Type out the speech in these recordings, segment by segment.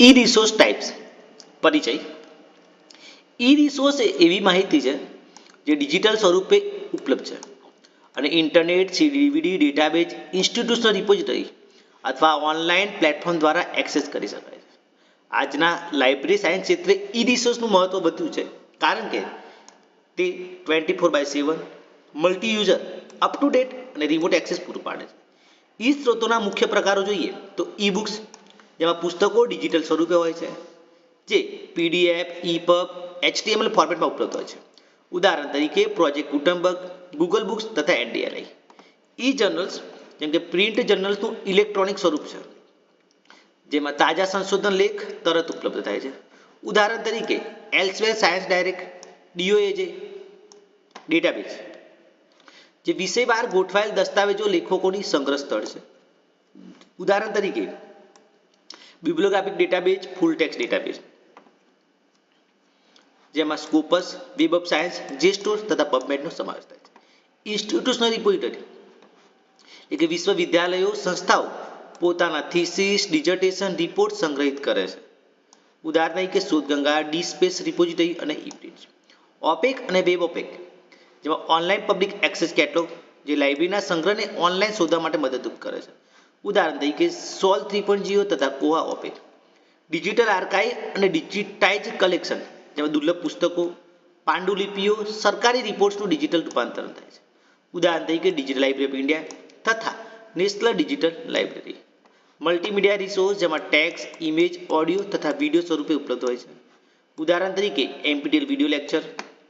ઈ resource types પરિચય. ઈ resource એ એવી માહિતી છે જે ડિજિટલ સ્વરૂપે ઉપલબ્ધ છે. અને internet DVD database institutional repository અથવા ઓનલાઈન પ્લેટફોર્મ દ્વારા એક્સેસ કરી શકાય છે. આજના લાઇબ્રેરી સાયન્સ ક્ષેત્રે ઈ રિસોર્સનું મહત્વ વધ્યું છે. કારણ કે તે twenty four by seven multi user up to date અને રિમોટ એક્સેસ પૂરું પાડે છે. ઈ સ્ત્રોતોના મુખ્ય પ્રકારો જોઈએ તો ઈ બુક્સ જેમાં પુસ્તકો ડિજિટલ સ્વરૂપે હોય છે, જે પીડીએફ ઈપબ એચટીએમએલ ફોર્મેટમાં ઉપલબ્ધ હોય છે. ઉદાહરણ તરીકે પ્રોજેક્ટ ગુટનબર્ગ ગૂગલ બુક્સ તથા એનડીએલઆઈ ઈ જર્નલ્સ જેમ કે પ્રિન્ટ જર્નલ્સનું ઇલેક્ટ્રોનિક સ્વરૂપ છે, જેમાં તાજા સંશોધન લેખ તરત ઉપલબ્ધ થાય છે. ઉદાહરણ તરીકે Elsevier science direct DOAJ database જે વિષયવાર ગોઠવાયેલ દસ્તાવેજો લેખકોની સંગ્રહ સ્થળ છે. ઉદાહરણ તરીકે bibliographic database full text database જેમાં Scopus web of science JSTOR તથા પબમેડનો સમાવેશ થાય છે. ઇન્સ્ટિટ્યુશનલ રિપોઝિટરી એટલે કે વિશ્વવિદ્યાલયો, સંસ્થાઓ પોતાના થીસીસ ડિઝર્ટેશન રિપોર્ટ સંગ્રહિત કરે છે. ઉદાહરણ તરીકે શોધગંગા ડી સ્પેસ રિપોઝિટરી અને ઇપ્રિન્ટ ઓપેક અને વેબ ઓપેક જેમાં ઓનલાઈન પબ્લિક એક્સેસ કેટલોગ જે લાઇબ્રેરીના સંગ્રહને ઓનલાઈન શોધવા માટે મદદરૂપ કરે છે. ઉદાહરણ તરીકે સોલ થ્રી પોઈન્ટ જીરો તથા કોહા ઓપેક. ડિજિટલ આર્કાઇવ અને ડિજિટાઇઝ કલેક્શન, જેમાં દુર્લભ પુસ્તકો, પાંડુલિપિઓ, સરકારી રિપોર્ટ્સનું ડિજિટલ રૂપાંતરણ થાય છે. ઉદાહરણ તરીકે ડિજિટલ લાઇબ્રેરી ઓફ ઇન્ડિયા તથા national digital library. Multimedia resource જેમાં ટેક્સ, ઇમેજ, ઓડિયો તથા વીડિયો સ્વરૂપે ઉપલબ્ધ હોય છે. ઉદાહરણ તરીકે NPTEL video lecture,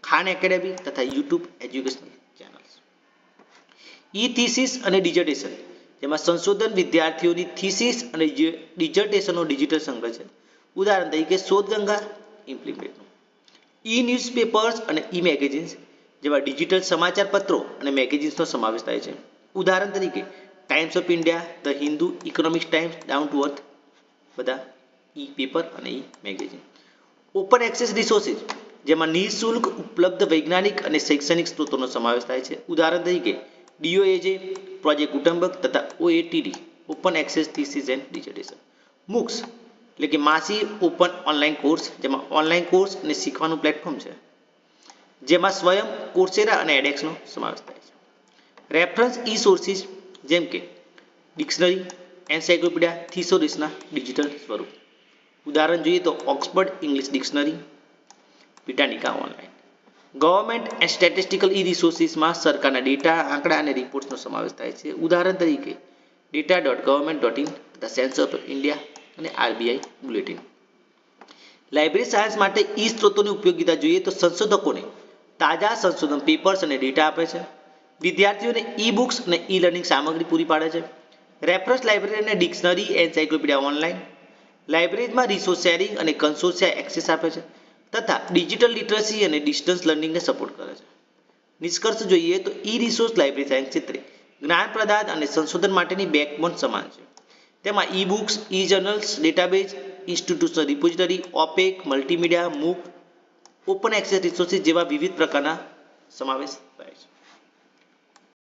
Khan academy તથા YouTube educational channels. E thesis અને ડિઝર્ટેશન જેમાં સંશોધન વિદ્યાર્થીઓની થીસીસ અને ડિઝર્ટેશનનો ડિજિટલ સંગ્રહ છે. ઉદાહરણ તરીકે શોધગંગા ઇમ્પ્લિમેન્ટનું ઈ ન્યૂઝપેપર્સ અને ઈ મેગેઝિન્સ જેવા ડિજિટલ સમાચાર પત્રો અને મેગેઝિન્સનો સમાવેશ થાય છે. ઉદાહરણ તરીકે Times of India the Hindu economics Times down to earth બધા ઈ પેપર અને e magazine open access resources જેમાં નિઃશુલ્ક, ઉપલબ્ધ વૈજ્ઞાનિક અને શૈક્ષણિક સ્ત્રોતોનો સમાવેશ થાય છે. ઉદાહરણ તરીકે ડીઓએજે પ્રોજેક્ટ કુટુંબક તથા OATD open access thesis and dissertation MOOCs એટલે કે માસી ઓપન ઓનલાઈન કોર્સ, જેમાં ઓનલાઈન કોર્સ અને શીખવાનું પ્લેટફોર્મ છે. જેમાં સ્વયં કોર્સેરા અને એડેક્સનો સમાવેશ થાય છે. રેફરન્સ ઈ સોર્સિસ જેમ કે ડિક્શનરી એન્સાઇક્લોપીડિયા થિસોરિસના ડિજિટલ સ્વરૂપ. ઉદાહરણ જોઈએ તો Oxford English dictionary Britannica online government and statistical e રિસોર્સિસમાં સરકારના ડેટા, આંકડા અને રિપોર્ટ્સનો સમાવેશ થાય છે. ઉદાહરણ તરીકે data dot government dot in the census of India અને આરબીઆઈ બુલેટિન લાઇબ્રેરી સાયન્સ માટે ઈ સ્ત્રોતોની ઉપયોગિતા જોઈએ તો સંશોધકોને તાજા સંશોધન પેપર્સ અને ડેટા આપે છે. વિદ્યાર્થીઓને ઈ બુક્સ અને ઈ લર્નિંગ સામગ્રી પૂરી પાડે છે. રેફરન્સ લાઇબ્રેરી અને ડિક્શનરી એન્સાઇક્લોપીડિયા ઓનલાઈન લાઇબ્રેરીમાં રિસોર્સ શેરિંગ અને કન્સોર્સિયા એક્સેસ આપે છે. તથા ડિજિટલ લિટરસી અને ડિસ્ટન્સ લર્નિંગને સપોર્ટ કરે છે. નિષ્કર્ષ જોઈએ તો ઈ રિસોર્સ લાઇબ્રેરી સાયન્સ ક્ષેત્રે જ્ઞાન પ્રદાન અને સંશોધન માટેની બેકબોન સમાન છે. તેમાં e books e journals database institutional repository OPAC multimedia MOOC open access resources જેવા વિવિધ પ્રકારના સમાવેશ થાય છે.